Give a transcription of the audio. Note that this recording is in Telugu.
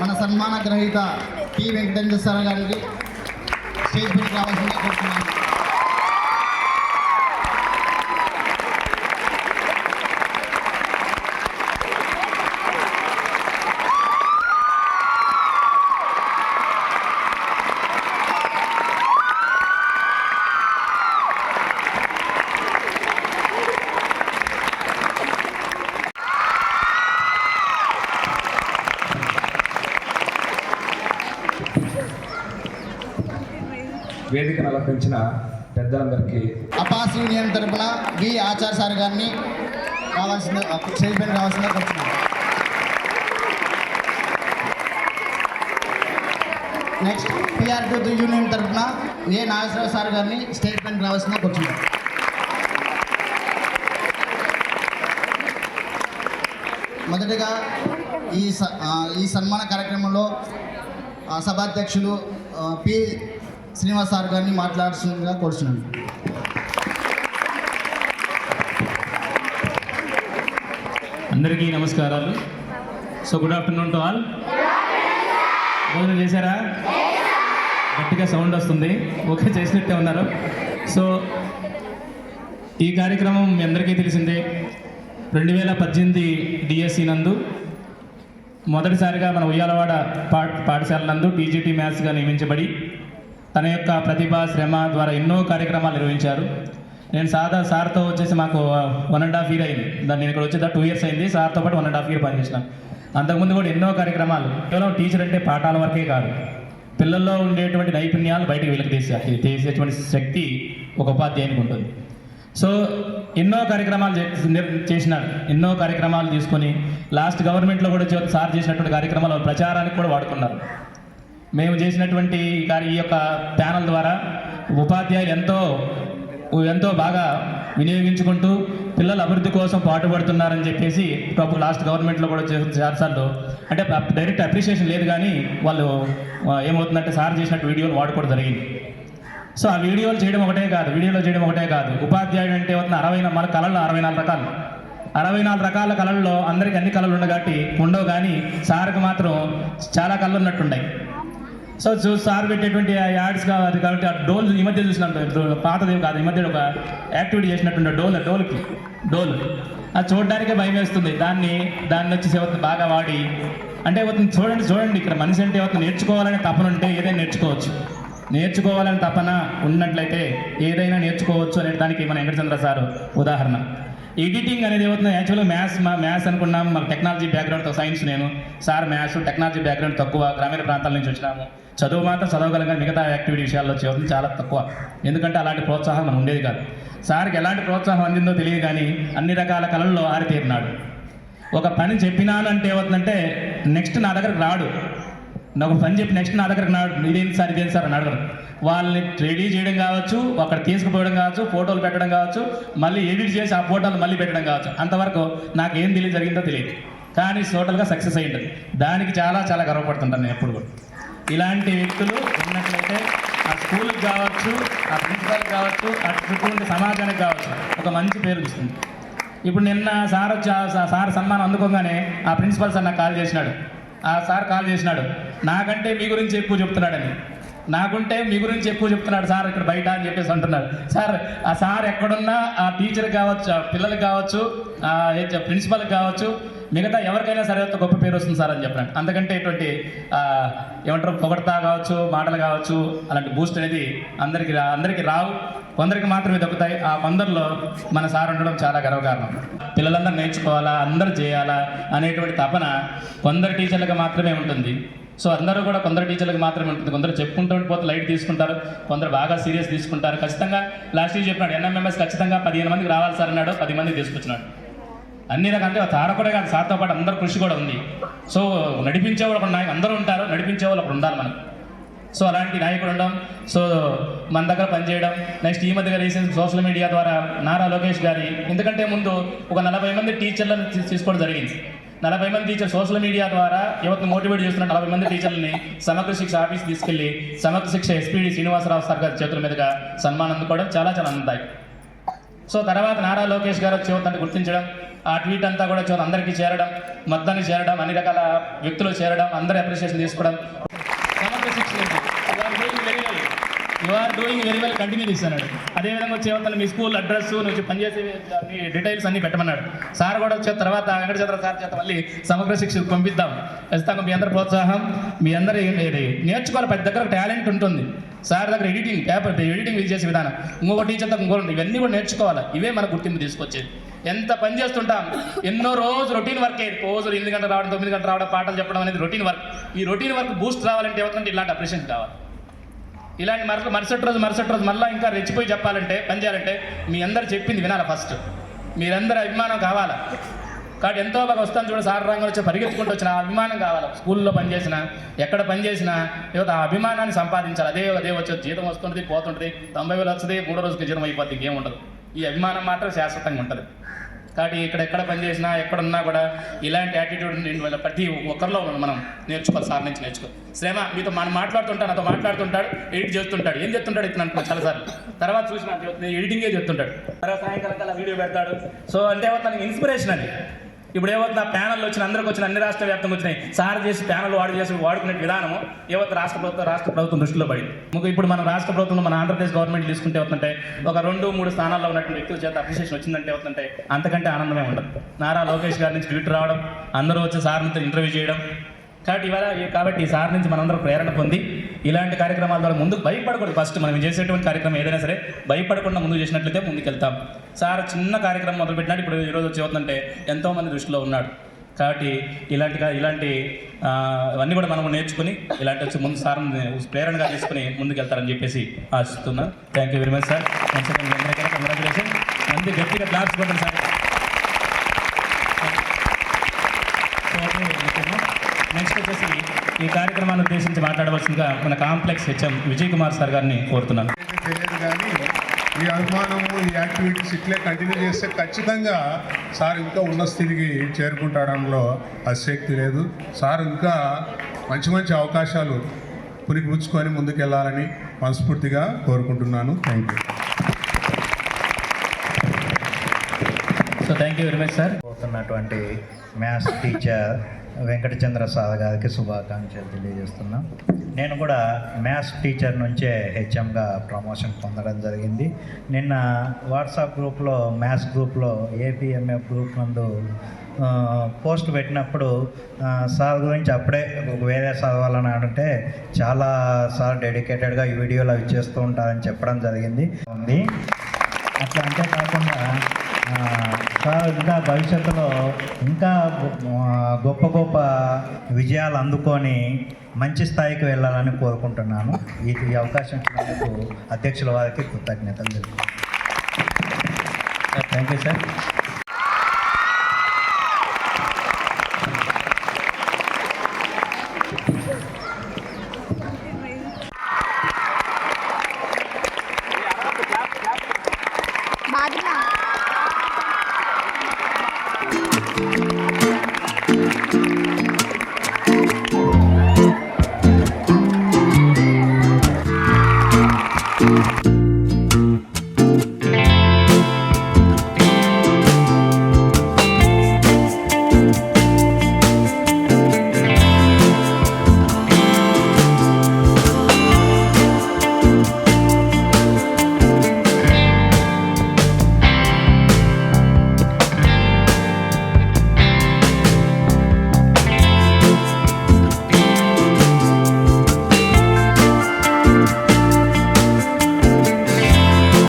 మన సన్మాన గ్రహీత టి వెంకటేంద్ర సార్ గారికి స్టేజ్ పైకి రావాల్సిందిగా కోరుతున్నాను. వేదికను అలంకరించిన పెద్దలందరికీ అపాస్ యూనియన్ తరపున వి ఆచార్ సార్ గారిని కావాల్సిన స్టేజ్ కావాల్సిన నెక్స్ట్ పిఆర్ టూ యూనియన్ తరపున ఏ నాగేశ్వరరావు సార్ గారిని స్టేట్మెంట్ పైన రావాల్సిందిగా మొదటిగా మొదటగా ఈ ఈ సన్మాన కార్యక్రమంలో సభాధ్యక్షులు పి శ్రీనివాస్ సార్ గారిని మాట్లాడుతుందిగా కోరుచున్నాను అందరికీ నమస్కారాలు. So good afternoon to all భోజనం చేశారా? గట్టిగా సౌండ్ వస్తుంది. ఓకే చేసినట్టే ఉన్నారు. సో ఈ కార్యక్రమం మీ అందరికీ తెలిసిందే. రెండు వేల పద్దెనిమిది డిఎస్సి నందు మొదటిసారిగా మన ఉయ్యాలవాడ పా పాఠశాల నందు టీజీటీ మ్యాథ్స్గా నియమించబడి తన యొక్క ప్రతిభ శ్రమ ద్వారా ఎన్నో కార్యక్రమాలు నిర్వహించారు. నేను సాదా సార్తో వచ్చేసి మాకు వన్ అండ్ హాఫ్ ఇయర్ అయింది. దాన్ని నేను ఇక్కడ వచ్చేదా టూ ఇయర్స్ అయింది. సార్తో పాటు వన్ అండ్ హాఫ్ ఇయర్ పనిచేసినాను అంతకుముందు కూడా ఎన్నో కార్యక్రమాలు. కేవలం టీచర్ అంటే పాఠాల వరకే కాదు. పిల్లల్లో ఉండేటువంటి నైపుణ్యాలు బయటకు వెలికి తీసే తీసేటువంటి శక్తి ఒక ఉపాధ్యాయునికి ఉంటుంది. సో ఎన్నో కార్యక్రమాలు చే- చేసినారు. ఎన్నో కార్యక్రమాలు తీసుకొని లాస్ట్ గవర్నమెంట్లో కూడా సార్ చేసినటువంటి కార్యక్రమాలు ప్రచారానికి కూడా వాడుకున్నారు. మేము చేసినటువంటి ఈ ఈ యొక్క ప్యానల్ ద్వారా ఉపాధ్యాయులు ఎంతో ఎంతో బాగా వినియోగించుకుంటూ పిల్లల అభివృద్ధి కోసం పాటుపడుతున్నారని చెప్పేసి పాపం లాస్ట్ గవర్నమెంట్లో కూడా చే- అంటే డైరెక్ట్ అప్రిషియేషన్ లేదు కానీ వాళ్ళు ఏమవుతుందంటే సార్ చేసినట్టు వీడియోలు వాడుకోవడం జరిగింది. సో ఆ వీడియోలు చేయడం ఒకటే కాదు వీడియోలో చేయడం ఒకటే కాదు. ఉపాధ్యాయుడు అంటే అవుతున్న అరవై మన కళల్లో అరవై నాలుగు రకాలు. అరవై నాలుగు రకాల కళల్లో అందరికీ అన్ని కళలు ఉండవు కాబట్టి ఉండవు కానీ సార్కి మాత్రం చాలా కళ్ళు ఉన్నట్టున్నాయి సో చూ సార్ పెట్టేటువంటి యాడ్స్ కావాలి కాబట్టి ఆ డోల్ ఈ మధ్య చూసినట్టు పాతది కాదు ఈ మధ్య ఒక యాక్టివిటీ చేసినట్టుండే డోల్ డోల్కి డోల్. అది చూడడానికే భయం వేస్తుంది. దాన్ని దాన్ని వచ్చి సేవతను బాగా వాడి అంటే అవుతుంది చూడండి చూడండి ఇక్కడ మనిషి అంటే అవుతుంది నేర్చుకోవాలనే తపన ఉంటే ఏదైనా నేర్చుకోవచ్చు. నేర్చుకోవాలని తపన ఉన్నట్లయితే ఏదైనా నేర్చుకోవచ్చు అనే దానికి మన వెంకటచంద్ర సారు ఉదాహరణ. ఎడిటింగ్ అనేది ఏమవుతుంది యాక్చువల్గా మ్యాథ్స్ మా మ్యాథ్స్ అనుకున్నాము మాకు టెక్నాలజీ బ్యాక్గ్రౌండ్తో సైన్స్ నేను. సార్ మ్యాథ్స్ టెక్నాలజీ బ్యాక్గ్రౌండ్ తక్కువ. గ్రామీణ ప్రాంతాల నుంచి వచ్చినాము. చదువు మాత్రం చదవగలం కానీ మిగతా యాక్టివిటీ విషయాల్లో వచ్చేది చాలా తక్కువ. ఎందుకంటే అలాంటి ప్రోత్సాహం మనం ఉండేది కాదు. సార్కి ఎలాంటి ప్రోత్సాహం అందిందో తెలియదు కానీ అన్ని రకాల కళల్లో ఆరితేరినాడు. ఒక పని చెప్పినానంటే ఏమవుతుందంటే నెక్స్ట్ నా దగ్గరకు రాడు. నాకు ఒక పని చెప్పి నెక్స్ట్ నా దగ్గరకు నాడు ఇదేంటి సార్ ఇదేంటి సార్ అని అడగరు. వాళ్ళని రెడీ చేయడం కావచ్చు అక్కడ తీసుకుపోవడం కావచ్చు ఫోటోలు పెట్టడం కావచ్చు మళ్ళీ ఎడిట్ చేసి ఆ ఫోటోలు మళ్ళీ పెట్టడం కావచ్చు. అంతవరకు నాకు ఏం తెలియదు జరిగిందో తెలియదు. కానీ టోటల్గా సక్సెస్ అయ్యి ఉంటుంది దానికి చాలా చాలా గర్వపడుతుంటాను నేను ఎప్పుడు కూడా. ఇలాంటి వ్యక్తులు ఉన్నట్లయితే ఆ స్కూల్కి కావచ్చు ఆ ప్రిన్సిపల్కి కావచ్చు ఆ చుట్టూ సమాజానికి కావచ్చు ఒక మంచి పేరు వస్తుంది ఇప్పుడు నిన్న సార్ వచ్చి ఆ సార్ సన్మానం అందుకోగానే ఆ ప్రిన్సిపల్ సార్ నాకు కాల్ చేసినాడు. ఆ సార్ కాల్ చేసినాడు. నాకంటే మీ గురించి ఎక్కువ చెప్తున్నాడని. నాకుంటే మీ గురించి ఎక్కువ చెప్తున్నాడు సార్ ఇక్కడ బయట అని చెప్పేసి అంటున్నాడు. సార్ ఆ సార్ ఎక్కడున్నా ఆ టీచర్ కావచ్చు ఆ పిల్లలకి కావచ్చు ఆ ప్రిన్సిపల్కి కావచ్చు మిగతా ఎవరికైనా సరే గొప్ప పేరు వస్తుంది సార్ అని చెప్పాను. అందుకంటే ఇటువంటి ఏమంటారు పొగడతా కావచ్చు మాటలు కావచ్చు అలాంటి బూస్ట్ అనేది అందరికి రా అందరికి రావు. కొందరికి మాత్రమే దక్కుతాయి. ఆ కొందరిలో మన సార్ ఉండడం చాలా గర్వకారణం. పిల్లలందరూ నేర్చుకోవాలా అందరూ చేయాలా అనేటువంటి తపన కొందరు టీచర్లకు మాత్రమే ఉంటుంది. సో అందరూ కూడా కొందరు టీచర్లకు మాత్రమే ఉంటుంది. కొందరు చెప్పుకుంటూ పోతే లైట్ తీసుకుంటారు. కొందరు బాగా సీరియస్ తీసుకుంటారు. ఖచ్చితంగా లాస్ట్ ఇయర్ చెప్పినాడు ఎన్ఎంఎంఎస్ ఖచ్చితంగా పదిహేను మందికి రావాలి సార్ అన్నాడు. పది మంది తీసుకొచ్చినాడు. అన్ని రకాల అంటే తార కూడా కాదు సార్తో పాటు అందరు కృషి కూడా ఉంది. సో నడిపించే వాళ్ళు ఒక నాయకు అందరూ ఉంటారు. నడిపించే వాళ్ళు ఒకడు ఉండాలి మనం. సో అలాంటి నాయకుడు ఉండడం సో మన దగ్గర పనిచేయడం నెక్స్ట్ ఈ మధ్యగా రీసెంట్ సోషల్ మీడియా ద్వారా నారా లోకేష్ గారి ఎందుకంటే ముందు ఒక నలభై మంది టీచర్లను తీసుకోవడం జరిగింది. నలభై మంది టీచర్ సోషల్ మీడియా ద్వారా యువతను మోటివేట్ చేస్తున్న నలభై మంది టీచర్లని సమగ్ర శిక్ష ఆఫీస్ తీసుకెళ్ళి సమగ్ర శిక్ష ఎస్పీడి శ్రీనివాసరావు సార్ గారి చేతుల మీదుగా సన్మానం అందుకోవడం చాలా చాలా అందాయి సో తర్వాత నారా లోకేష్ గారు యువతను గుర్తించడం ఆ ట్వీట్ అంతా కూడా చదువు అందరికీ చేరడం మొత్తాన్ని చేరడం అన్ని రకాల వ్యక్తులు చేరడం అందరి అప్రిషియేషన్ తీసుకోవడం. Samagra Shiksha you are doing very well continue అన్నాడు. అదేవిధంగా వచ్చే అవతల మీ స్కూల్ అడ్రస్ నువ్వు పనిచేసే మీ డీటెయిల్స్ అన్ని పెట్టమన్నాడు. సార్ కూడా వచ్చే తర్వాత వెంకటచంద్ర సార్ చేత మళ్ళీ సమగ్ర శిక్షకు పంపిద్దాం. ఖచ్చితంగా మీ అందరి ప్రోత్సాహం మీ అందరి నేర్చుకోవాలి. ప్రతి దగ్గర టాలెంట్ ఉంటుంది. సార్ దగ్గర ఎడిటింగ్ పేపర్ ఎడిటింగ్ ఇది చేసే విధానం. ఇంకొక టీచర్ దగ్గర ఇంకోటి ఇవన్నీ కూడా నేర్చుకోవాలి. ఇవే మన గుర్తింపు తీసుకొచ్చేది. ఎంత పని చేస్తుంటాం? ఎన్నో రోజు రొటీన్ వర్క్ రోజు ఎనిమిది గంటలు రావడం తొమ్మిది గంటలు రావడం పాటలు చెప్పడం అనేది రొటీన్ వర్క్ ఈ రొటీన్ వర్క్ బూస్ట్ రావాలంటే ఎవరికంటే ఇలాంటి అప్రిషియేషన్ కావాలి. ఇలాంటి మరల మరుసటి రోజు మరుసటి రోజు మళ్ళీ ఇంకా రెచ్చిపోయి చెప్పాలంటే పని చేయాలంటే మీ అందరు చెప్పింది వినాలి ఫస్ట్ మీరందరూ అభిమానం కావాలా? కాబట్టి ఎంతో బాగా వస్తాను చూడ సార్ రంగం వచ్చి పరిగెత్తుకుంటూ వచ్చిన అభిమానం కావాలి? స్కూల్లో పనిచేసిన ఎక్కడ పనిచేసినా యువత ఆ అభిమానాన్ని సంపాదించాలి? అదే అదే వచ్చేది జీతం వస్తుంటుంది పోతుంటుంది తొంభై వేలు వస్తుంది మూడో రోజుకి జీతం అయిపోతుంది ఇంకేం ఉండదు. ఈ అభిమానం మాత్రం శాశ్వతంగా ఉంటుంది. కాబట్టి ఇక్కడ ఎక్కడ పనిచేసినా ఎక్కడున్నా కూడా ఇలాంటి యాటిట్యూడ్ ప్రతి ఒక్కరిలో మనం నేర్చుకోవాలి సార్ నుంచి నేర్చుకో. శ్రమ మీతో మనం మాట్లాడుతుంటాడు నాతో మాట్లాడుతుంటాడు ఎడిట్ చేస్తుంటాడు. ఏం చెప్తుంటాడు ఇతను అనుకున్నాను చాలాసార్లు. తర్వాత చూసిన ఎడిటింగే చెప్తుంటాడు తర్వాత సాయంకాలం వీడియో పెడతాడు. సో అంటే తనకి ఇన్స్పిరేషన్ అది. ఇప్పుడు ఏవద్దు ఆ ప్యానల్ వచ్చిన అందరికి వచ్చిన అన్ని రాష్ట్ర వ్యాప్తంగా వచ్చినాయి. సార్ చేసి ప్యానల్ వాడు చేసి వాడుకునే విధానము ఏవత్తు రాష్ట్ర ప్రభుత్వం రాష్ట్ర ప్రభుత్వం దృష్టిలో పడింది. ముఖ్య ఇప్పుడు మన రాష్ట్ర ప్రభుత్వం మన ఆంధ్రప్రదేశ్ గవర్నమెంట్ తీసుకుంటే అవుతుంటే ఒక రెండు మూడు స్థానాల్లో ఉన్నటువంటి వ్యక్తుల చేత అప్రిషియేషన్ వచ్చిందంటే అవుతుంటే అంతకంటే ఆనందమే ఉండదు. నారా లోకేష్ గారి నుంచి ట్వీట్ రావడం అందరూ వచ్చి సార్ ఇంటర్వ్యూ చేయడం కాబట్టి ఇవాళ కాబట్టి ఈ సార్ నుంచి మనందరం ప్రేరణ పొంది ఇలాంటి కార్యక్రమాల ద్వారా ముందుకు భయపడకూడదు. ఫస్ట్ మనం చేసేటువంటి కార్యక్రమం ఏదైనా సరే భయపడకుండా ముందుకు చేసినట్లయితే ముందుకెళ్తాం. సార్ చిన్న కార్యక్రమం మొదలుపెట్టినాడు. ఇప్పుడు ఈరోజు వచ్చి అవుతుందంటే ఎంతోమంది దృష్టిలో ఉన్నాడు. కాబట్టి ఇలాంటి ఇలాంటి అవన్నీ ఇవన్నీ కూడా మనం నేర్చుకుని ఇలాంటి వచ్చి ముందు సార్ ప్రేరణగా తీసుకుని ముందుకు వెళ్తారని చెప్పేసి ఆశిస్తున్నాను thank you very much sir congratulation మంది గట్టిగా క్లాప్స్ కొట్టండి సార్ నెక్స్ట్ వచ్చేసి ఈ కార్యక్రమాన్ని ఉద్దేశించి మాట్లాడవలసిందిగా మన complex HM Vijay Kumar sir గారిని కోరుతున్నాను. తెలియదు కానీ ఈ అభిమానము ఈ యాక్టివిటీస్ ఇట్లే కంటిన్యూ చేస్తే ఖచ్చితంగా సార్ ఇంకా ఉన్న స్థితికి చేరుకుంటాడంలో అశక్తి లేదు. సార్ ఇంకా మంచి మంచి అవకాశాలు పురిపుచ్చుకొని ముందుకెళ్ళాలని మనస్ఫూర్తిగా కోరుకుంటున్నాను. Thank you so thank you very much sir పోతున్నటువంటి మ్యాథ్స్ టీచర్ వెంకటచంద్ర సార్ గారికి శుభాకాంక్షలు తెలియజేస్తున్నాం. నేను కూడా మ్యాథ్స్ టీచర్ నుంచే హెచ్ఎంగా ప్రమోషన్ పొందడం జరిగింది. నిన్న వాట్సాప్ గ్రూప్లో మ్యాథ్స్ గ్రూప్లో ఏపీఎంఎఫ్ గ్రూప్ నందు పోస్ట్ పెట్టినప్పుడు సార్ గురించి అప్పుడే ఒక వేరే చదవాలని అంటే చాలా సార్ డెడికేటెడ్గా ఈ వీడియోలు అవి చేస్తూ ఉంటారని చెప్పడం జరిగింది. ఉంది ఇంకా భవిష్యత్తులో ఇంకా గొప్ప- గొప్ప విజయాలు అందుకొని మంచి స్థాయికి వెళ్ళాలని కోరుకుంటున్నాను. ఈ అవకాశం ఇచ్చినందుకు అధ్యక్షుల వారికి కృతజ్ఞతలు థ్యాంక్ యూ సార్